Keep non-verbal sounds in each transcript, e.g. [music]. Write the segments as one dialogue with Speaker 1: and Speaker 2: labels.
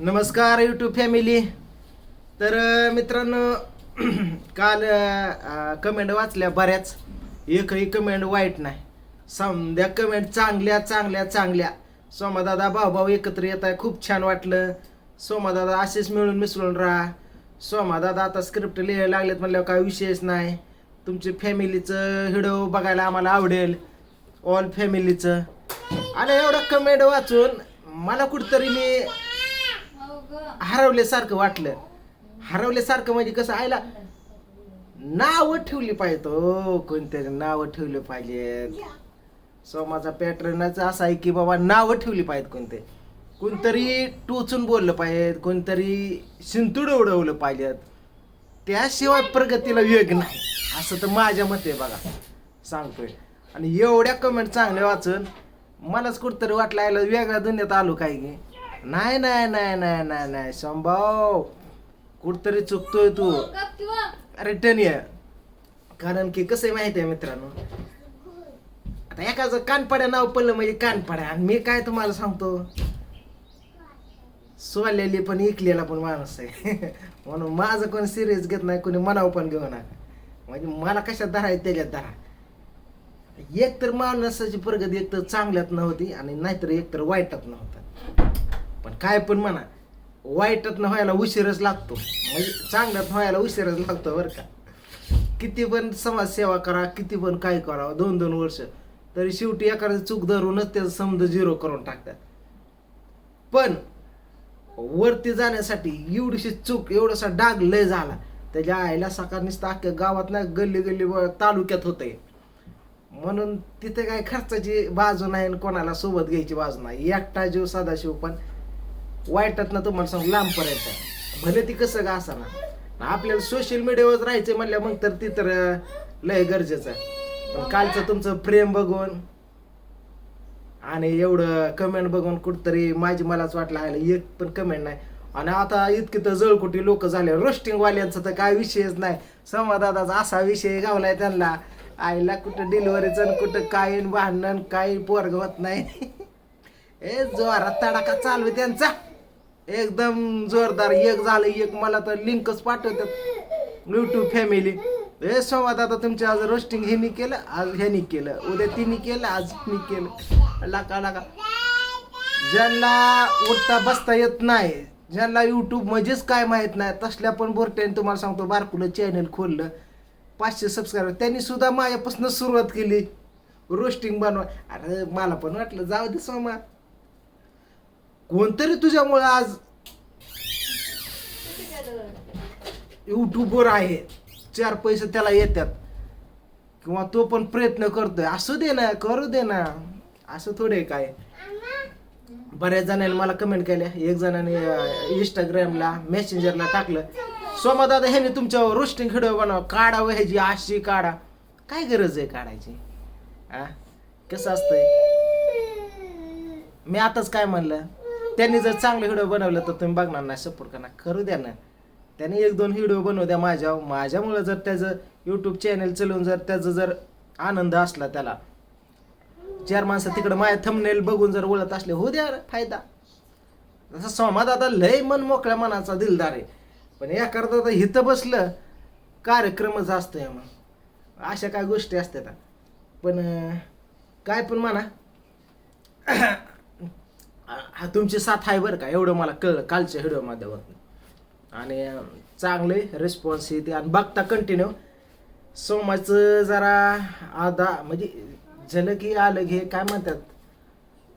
Speaker 1: नमस्कार YouTube family तर मित्रांनो [clears throat] काल कमेंट वाचल्या बऱ्याच. एकही कमेंट वाईट नाही. समध्या कमेंट चांगल्या चांगल्या चांगल्या. सोमादादा भाऊभाऊ एकत्र येत आहे. खूप छान वाटलं. सोमादादा असेच मिळून मिसळून राहा. सोमादादा आता स्क्रिप्ट लिहायला लागलेत म्हणल्यावर काय विषयच नाही. तुमची फॅमिलीचं हिडो बघायला आम्हाला आवडेल. ऑल फॅमिलीचं आणि एवढं कमेंट वाचून मला कुठंतरी मी हरवल्यासारखं वाटलं. हरवल्यासारखं म्हणजे कसं आयला नावं ठेवली पाहिजेत. हो कोणतरी नावं ठेवली पाहिजेत. समाजा पॅटर्नच असा आहे की बाबा नावं ठेवली पाहिजेत कोणते. कोणतरी टोचून बोललं पाहिजेत कोणतरी शिंतूड उडवलं पाहिजेत. त्याशिवाय प्रगतीला वेग नाही. असं तर माझ्या मते बघा. सांगतोय. आणि एवढ्या कमेंट चांगल्या वाचून. मलाच कुठतरी वाटलं यायला वेगळ्या दुनियात आलो काय की. नाही नाही नाही नाही नाही नाही. संभाव कुठतरी चुकतोय तू. रिटर्न ये. कारण की कसं आहे माहिती आहे मित्रांनो? आता एकाचं कानपाड्या नाव पडलं म्हणजे कानपाड्या. आणि मी काय तुम्हाला सांगतो? सोलेली पण इकलेला पण माणूस आहे. [laughs] म्हणून माझं कोणी सिरियस घेत नाही कोणी मनाव पण घेऊ नका. म्हणजे मला कशात धरा आहे त्याच्यात धरा. एक तर माणसाची प्रगती एक तर चांगल्यात नव्हती आणि नाहीतर एक तर वाईटात नव्हता. काय पण म्हणा वाईटात व्हायला उशीरच लागतो. म्हणजे चांगल्यात व्हायला उशीरच लागतो बरं का. किती पण समाजसेवा करा किती पण काय करावं दोन दोन वर्ष तरी शेवटी एखादं चूक धरूनच त्याचं समज झिरो करून टाकतात. पण वरती जाण्यासाठी एवढीशी चूक एवढासा डाग लय झाला त्याच्या आईला सकाळ नुसतं अख्ख्या गावात ना गल्ली गल्ली तालुक्यात होते म्हणून तिथे काय खर्चाची बाजू नाही आणि कोणाला सोबत घ्यायची बाजू नाही. एकटा जीव सदाशिव पण वाईटात ना तुम्हाला सांग लांब पर्यंत भले ती कसं का ना आपल्याला सोशल मीडियावर राहायचं म्हणल्या मग तर ती तर लय गरजेचं आहे. पण कालचं तुमचं प्रेम बघून आणि एवढं कमेंट बघून कुठतरी माझी मलाच वाटलं आलं एक पण कमेंट नाही. आणि आता इतकी तर जळकुटी लोक झाले. रोस्टिंगवाल्यांचं तर काय विषयच नाही. संवाददाताचा असा विषय गावलाय त्यांना. आईला कुठं डिलिव्हरीचं कुठं काय भांडण काही पोरग होत नाही. [laughs] ए जोरात तडाखा चालू आहे त्यांचा. एकदम जोरदार. एक झालं एक मला तर लिंकच पाठवतात. युट्यूब फॅमिली हे संवाद आता तुमच्या आज रोस्टिंग ह्यानी केलं आज ह्यानी केलं. उद्या तिने केलं आज मी केलं. लाका लाका. ज्यांना उठता बसता येत नाही ज्यांना युट्यूब म्हणजेच काय माहीत नाही तसल्या पण बोरट्याने तुम्हाला सांगतो बारकुलं चॅनल खोललं. पाचशे सबस्क्रायबर त्यांनी सुद्धा माझ्यापासून सुरुवात केली. रोस्टिंग बनवा. अरे मला पण वाटलं जाऊ दे सोमा. कोणतरी तुझ्यामुळे आज युट्यूबवर आहे. चार पैसे त्याला येतात किंवा तो पण प्रयत्न करतोय. असू दे ना करू दे ना. असं थोडे काय. बऱ्याच जणांनी मला कमेंट केल्या. एक जणाने इंस्टाग्रामला मेसेंजरला टाकलं. सोमा दादा ह्याने तुमच्यावर रोस्टिंग व्हिडिओ बनवा. काढावं ह्याची अशी काढा. काय गरज आहे काढायची? आ कसं असतंय? मी आताच काय म्हणलं? त्यांनी जर चांगलं व्हिडिओ बनवलं तर तुम्ही बघणार नाही सपोर्ट करणार. करू द्या ना. त्यांनी एक दोन व्हिडिओ बनवू द्या माझ्या माझ्यामुळं जर त्याचं यूट्यूब चॅनल चालवून जर त्याचं जर आनंद असला त्याला. चार माणसं तिकडं माझ्या थंबनेल बघून जर ओळख असले हो द्या फायदा. जसं समाज आता लय मन मोकळ्या मनाचा दिलदार आहे. पण याकरता आता तर इथं बसलं कार्यक्रमच असतो आहे मग. अशा काय गोष्टी असतात. पण काय पण म्हणा. हा तुमची साथ आहे बरं का? एवढं मला कळलं कालच्या व्हिडिओ माध्यमातून. आणि चांगले रिस्पॉन्स येते आणि बघता कंटिन्यू सोमाचं जरा आधा म्हणजे झालं की आलं घे काय म्हणतात?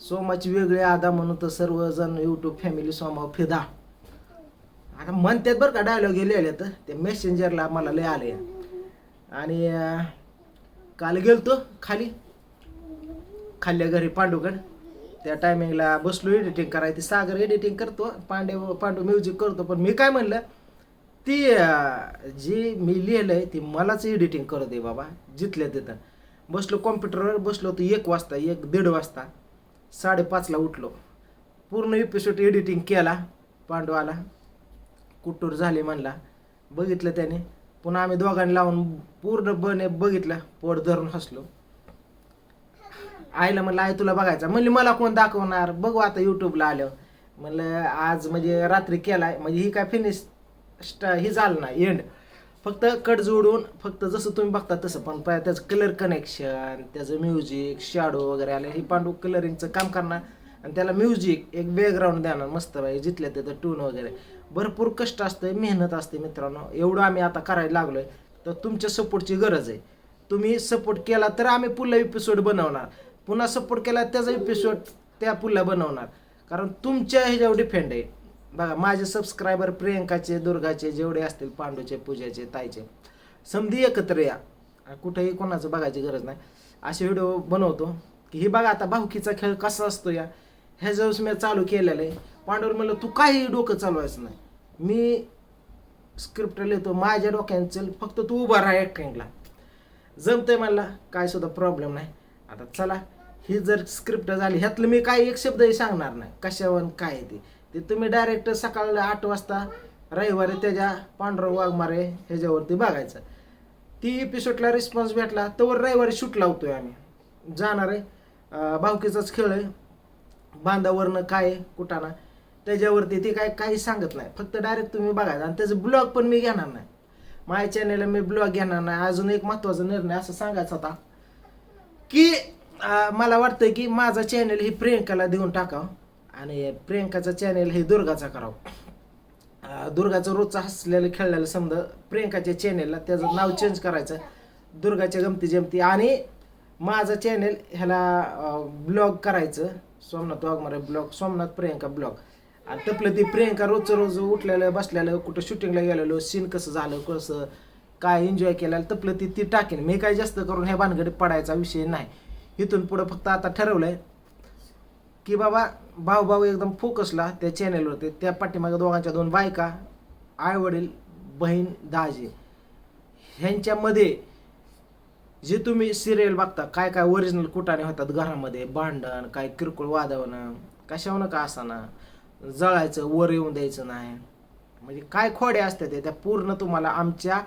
Speaker 1: सोमाची वेगळी आधा म्हणून तर सर्वजण यूट्यूब फॅमिली सोमा फिदा. आता म्हणतात बरं का डायलॉग लिहिले तर ते मेसेंजरला मला लय आले. आणि काल गेलतो खाली. खाल्ल्या घरी पांडुगड त्या टायमिंगला बसलो एडिटिंग करायची सागर एडिटिंग करतो पांडे पांडू म्युझिक करतो. पण मी काय म्हणलं ती जी मी लिहिलं आहे ती मलाच एडिटिंग करत आहे बाबा जिथल्या तिथं. बसलो कॉम्प्युटरवर बसलो तर एक वाजता एक दीड वाजता. साडेपाचला उठलो. पूर्ण एपिसोड एडिटिंग केला पांडू आला. कुट्टूर झाले म्हणला बघितलं त्याने. पुन्हा आम्ही दोघांनी लावून पूर्ण बघितलं पोट धरून हसलो. आईला म्हणलं आई तुला बघायचा. म्हणली मला कोण दाखवणार? बघू आता युट्यूबला आलं म्हणलं आज म्हणजे रात्री केलाय. म्हणजे ही काय फिनिश स्टा ही झालं ना एंड फक्त कट जोडून फक्त जसं तुम्ही बघता तसं पण त्याचं कलर कनेक्शन त्याचं म्युझिक शॅडो वगैरे आलं हे पांडू कलरिंगचं काम करणार. आणि त्याला म्युझिक एक बॅकग्राऊंड देणार मस्त पाहिजे जिथल्या तिथं टून वगैरे. भरपूर कष्ट असतं मेहनत असते मित्रांनो. एवढं आम्ही आता करायला लागलोय. तर तुमच्या सपोर्टची गरज आहे. तुम्ही सपोर्ट केला तर आम्ही पुढला एपिसोड बनवणार. पुन्हा सपोर्ट केला त्याचा एपिसोड त्या पुन्हा बनवणार. कारण तुमच्या ह्याच्यावर डिफेंड आहे. बघा माझे सबस्क्रायबर प्रियंकाचे दुर्गाचे जेवढे असतील पांडूचे पूजाचे ताईचे समधी एकत्र या. कुठेही कोणाचं बघायची गरज नाही. असे व्हिडिओ बनवतो. की ही बघा आता भाऊकीचा खेळ कसा असतो या. ह्याच्यावर मी चालू केलेलं आहे. पांडूर म्हणलं तू काही डोकं चालवायचं नाही. मी स्क्रिप्ट लिहितो माझ्या डोक्यात चल फक्त तू उभा राहा एक जमतंय मला काय सुद्धा प्रॉब्लेम नाही. आता चला ही जर स्क्रिप्ट झाली ह्यातलं मी काही एक शब्दही सांगणार नाही. कशावर काय आहे ते. ते तुम्ही डायरेक्ट सकाळला आठ वाजता रविवारी त्याच्या पांढरं वाघमारे ह्याच्यावरती बघायचं. ती एपिसोडला रिस्पॉन्स भेटला तर रविवारी शूट लावतोय आम्ही. जाणार आहे. भावकीचाच खेळ आहे. बांधावरनं काय आहे, त्याच्यावरती ते काय काही सांगत नाही. फक्त डायरेक्ट तुम्ही बघायचं. आणि त्याचं ब्लॉग पण मी घेणार नाही. माझ्या चॅनेलला मी ब्लॉग घेणार नाही. अजून एक महत्त्वाचा निर्णय असं सांगायचा होता की मला वाटतं की माझा चॅनल हे प्रियंकाला देऊन टाकावं. आणि प्रियंकाचा चॅनल हे दुर्गाचा करावं. दुर्गाचं रोजचं हसलेलं खेळलेलं समजा प्रियंकाच्या चॅनेलला त्याचं नाव चेंज करायचं. दुर्गाच्या गमती जमती. आणि माझं चॅनेल ह्याला ब्लॉग करायचं. सोमनाथ वाघमारे ब्लॉग सोमनाथ प्रियंका ब्लॉग आणि तपलं ती प्रियंका रोजचं रोज उठलेलं बसलेलं कुठं शूटिंगला गेलेलो सीन कसं झालं कसं काय एन्जॉय केलं तपलं ती ती टाकेन. मी काय जास्त करून ह्या भानगडीत पडायचा विषय नाही. इथून पुढं फक्त आता ठरवलंय की बाबा भाऊ भाऊ एकदम फोकसला त्या चॅनेलवरती त्या पाठीमागे दोघांच्या दोन बायका आई वडील बहीण दाजी. ह्यांच्यामध्ये जे तुम्ही सिरियल बघता काय काय ओरिजिनल कुटाने होतात घरामध्ये? भांडण काय किरकोळ वादवणं कशावनं का असाना. जळायचं वर येऊन द्यायचं नाही. म्हणजे काय खोडे असतात ते त्या पूर्ण तुम्हाला आमच्या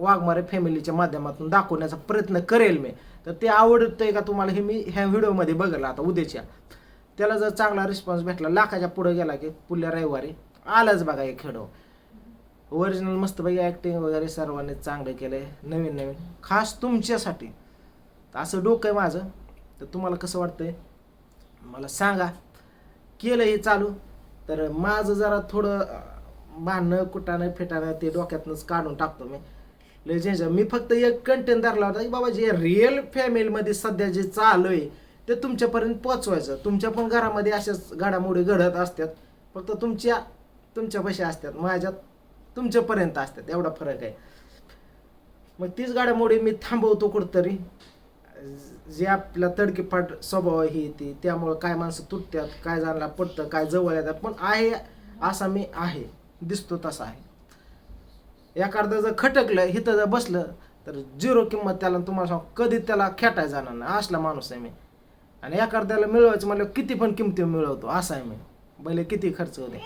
Speaker 1: वाघमारे फॅमिलीच्या माध्यमातून दाखवण्याचा प्रयत्न करेल मी. तर ते आवडतंय का तुम्हाला हे मी ह्या व्हिडिओमध्ये बघलं आता उद्याच्या. त्याला जर चांगला रिस्पॉन्स भेटला लाखाच्या पुढे गेला की पुढल्या रविवारी आलाच बघा एक व्हिडिओ ओरिजिनल मस्तपैकी ॲक्टिंग वगैरे सर्वांनी चांगलं केलं आहे नवीन नवीन. खास तुमच्यासाठी. असं डोकं आहे माझं. तर तुम्हाला कसं वाटतंय? मला सांगा. केलं हे चालू. तर माझं जरा थोडं भांडणं कुटाणं फेटाणं ते डोक्यातनंच काढून टाकतो मी. लय मी फक्त एक कंटेंट धरला होता की बाबा जे रिअल फॅमिलीमध्ये सध्या जे चालू आहे ते तुमच्यापर्यंत पोचवायचं तुमच्या पण घरामध्ये अशाच घडामोडी घडत असतात. फक्त तुमच्या तुमच्या पैसे असतात. माझ्यात तुमच्यापर्यंत असतात. एवढा फरक आहे. मग तीच घडामोडी मी थांबवतो कुठंतरी. जे आपला तडकीफाट स्वभाव ही ती त्यामुळं काय माणसं तुटतात काय जाणला पडतं काय जवळ येतात पण आहे असा मी आहे. दिसतो तसा आहे. एखादं जर खटकलं हिथं जर बसलं तर झिरो किंमत त्याला तुम्हाला सांग कधी त्याला खेटाय जाणार नाही. असला माणूस आहे मी. आणि एखाद्याला मिळवायचं म्हणलं किती पण किमती मिळवतो असा आहे मी. पहिले किती खर्च होते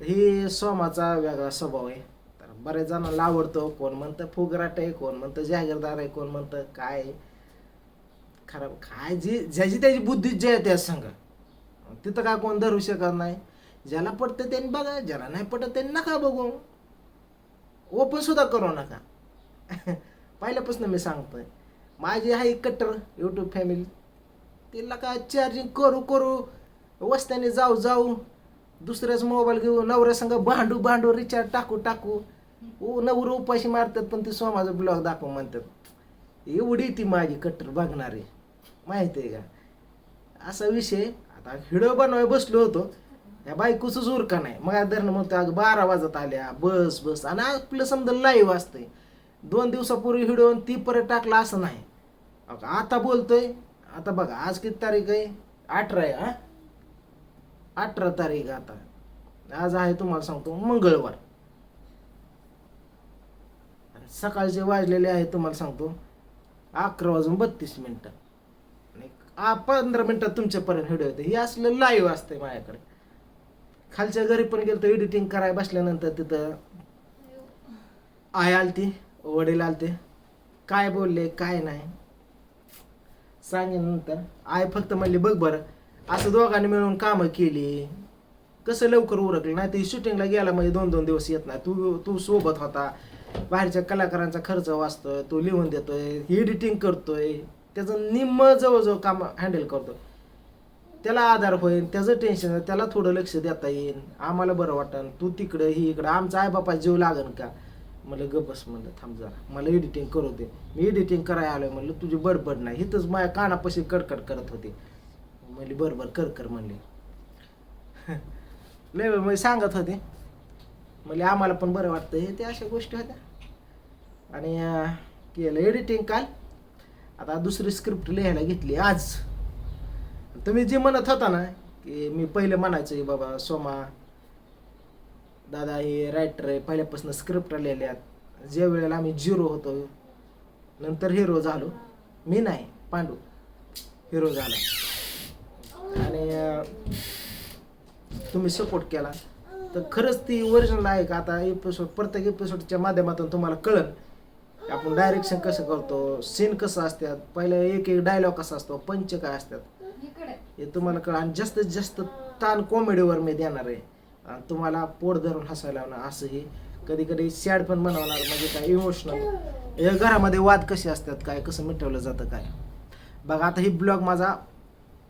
Speaker 1: ही सोमाचा वेगळा स्वभाव आहे. तर बरेच जणांना आवडतो कोण म्हणतं फुगराट आहे कोण म्हणतं जागीरदार आहे कोण म्हणतं काय आहे. खराब काय जी ज्याची त्याची बुद्धी जे आहे त्या संघ तिथं काय कोण धरू शकत नाही. ज्याला पटतं त्यांनी बघा ज्याला नाही पटत त्यांनी नका बघू. ओपन सुद्धा करू नका. पहिल्यापासून मी सांगतोय माझी आहे कट्टर यूट्यूब फॅमिली तिला का चार्जिंग करू करू वस्त्याने जाऊ जाऊ दुसऱ्याच मोबाईल घेऊ नवऱ्यासंग भांडू भांडू रिचार्ज टाकू टाकू. ओ नवरं उपाशी मारतात पण ते सोमाचा ब्लॉग दाखव म्हणतात एवढी ती माझी कट्टर बघणारी. माहिती आहे का? असा विषय आता हिडो बनवाय बसलो होतो. या बायकोच का नाही? मग धरणं म्हणतो अगं बारा वाजत आल्या बस बस. आणि आपलं समजा लाईव्ह असतंय. दोन दिवसापूर्वी व्हिडिओ ती परत टाकला असं नाही. अगं आता बोलतोय. आता बघा आज किती तारीख आहे? अठरा आहे हा? अठरा तारीख आता. आज आहे तुम्हाला सांगतो मंगळवार. सकाळचे वाजलेले आहे तुम्हाला सांगतो अकरा वाजून बत्तीस मिनटं. आ पंधरा मिनटात तुमच्यापर्यंत व्हिडिओ येते हे असलं लाईव्ह असते माझ्याकडे. खालच्या घरी पण गेलो एडिटिंग करायला बसल्यानंतर तिथं. आय आलती वडील आलते. काय बोलले काय नाही. सांगेन नंतर आय फक्त म्हणली बघ बरं असं दोघांनी मिळून कामं केली. कसं लवकर उरकलं? नाही तर शूटिंगला गेला म्हणजे दोन दोन दिवस येत नाही. तू तू सोबत होता. बाहेरच्या कलाकारांचा खर्च वाचतोय तो लिहून देतोय एडिटिंग करतोय. त्याचं निम्म जवळजवळ काम हँडल करतो त्याला आधार होईल त्याचं टेन्शन त्याला थोडं लक्ष देता येईल आम्हाला बरं वाटन तू तिकडं ही इकडं. आमचा आई बापा जीव लागन का? मला गपस म्हणलं थांब जरा. मला एडिटिंग करू दे. मी एडिटिंग करायला आलोय म्हणलं तुझी बडबड नाही. हिथंच माझ्या कानापाशी कडकड करत होते. म्हणली बरोबर कर कर म्हणले. [laughs] लय मग म्हणजे सांगत होते. म्हणजे आम्हाला पण बरं वाटतं हे ते अशा गोष्टी होत्या. आणि केलं. एडिटिंग काल. आता दुसरी स्क्रिप्ट लिहायला घेतली. आज. तुम्ही जे म्हणत होता ना की मी पहिले म्हणायचं आहे बाबा सोमा दादा हे रायटर आहे पहिल्यापासून स्क्रिप्ट लिहिल्यात ज्या वेळेला आम्ही झिरो होतो नंतर हिरो झालो. मी नाही पांडू हिरो झाला. आणि तुम्ही सपोर्ट केला. तर खरंच ती ओरिजिनल आहे का? आता एपिसोड प्रत्येक एपिसोडच्या माध्यमातून तुम्हाला कळल. आपण डायरेक्शन कसं करतो सीन कसं असतात पहिले एक एक डायलॉग कसा असतो पंच काय असतात. हे तुम्हाला कळ आणि जास्तीत जास्त ताण कॉमेडीवर मी देणार आहे. आणि तुम्हाला पोट धरून हसायला लावणार असं हे कधी कधी सॅड पण बनवणार म्हणजे काय इमोशनल हे घरामध्ये वाद कसे असतात काय कसं मिटवलं जातं काय? बघा आता ही ब्लॉग माझा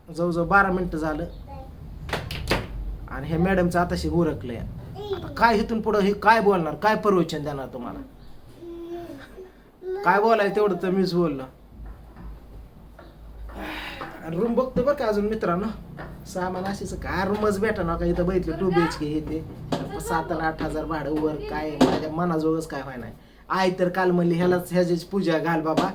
Speaker 1: जवळजवळ बारा मिनटं झालं. आणि हे मॅडमचं आताशी उरकलं आहे आता काय इथून पुढं हे काय बोलणार काय प्रवचन देणार तुम्हाला? काय बोलायचं तेवढं तर मीच बोललो. रूम बघतो बरं का अजून मित्रांनो. सामान अशीच काय रूमच भेटा ना का इथं बघितलं टू बी एच के हे ते. सात आठ हजार भाडं वर काय माझ्या मनाजोगच काय व्हाय नाही. आई तर काल म्हणली ह्यालाच ह्याचीच पूजा घाल बाबा.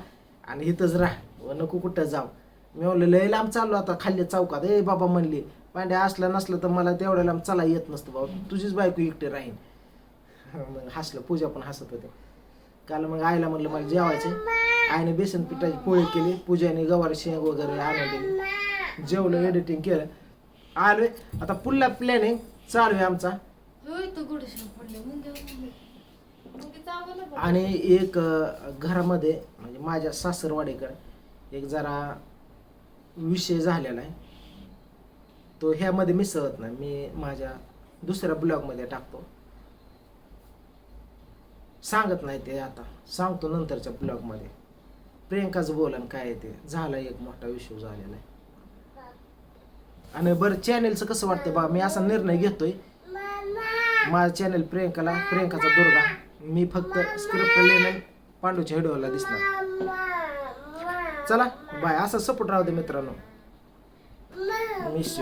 Speaker 1: आणि इथंच राह. नको कुठं जाऊ. मी म्हणलं लय लांब चाललो आता खाल्ल्या चौकात. ए बाबा म्हणली पांड्या असलं नसलं तर मला तेवढ्या लांब चला येत नसतं बाबा. तुझीच बायको एकटे राहीन. [laughs] मग हसलं पूजा पण हसत होते. काल मग आईला म्हणलं मला जेवायचं आईने बेसन पिठाची पोळी केली पूजाने गवारी शेंग वगैरे आणून दिली. जेवलं एडिटिंग केलं. आलोय. आता पुढला प्लॅनिंग चालू आहे आमचा. आणि एक घरामध्ये म्हणजे माझ्या सासरवाडीकडे एक जरा विषय झालेला आहे. तो ह्यामध्ये मिसळत नाही. मी माझ्या दुसऱ्या ब्लॉगमध्ये टाकतो. सांगत नाही ते आता. सांगतो नंतरच्या ब्लॉगमध्ये. प्रियंकाचं बोलन काय आहे ते? झाला एक मोठा विषय झालेला आहे. आणि बरं चॅनेलचं कसं वाटतं बा? मी असा निर्णय घेतोय. माझं चॅनेल प्रियंकाला प्रियंकाचा दुर्गा. मी फक्त स्क्रिप्ट लिहिणं पांडूच्या व्हिडिओला दिसणार. चला बाय असं सपोर्ट राहू दे मित्रांनो. मिस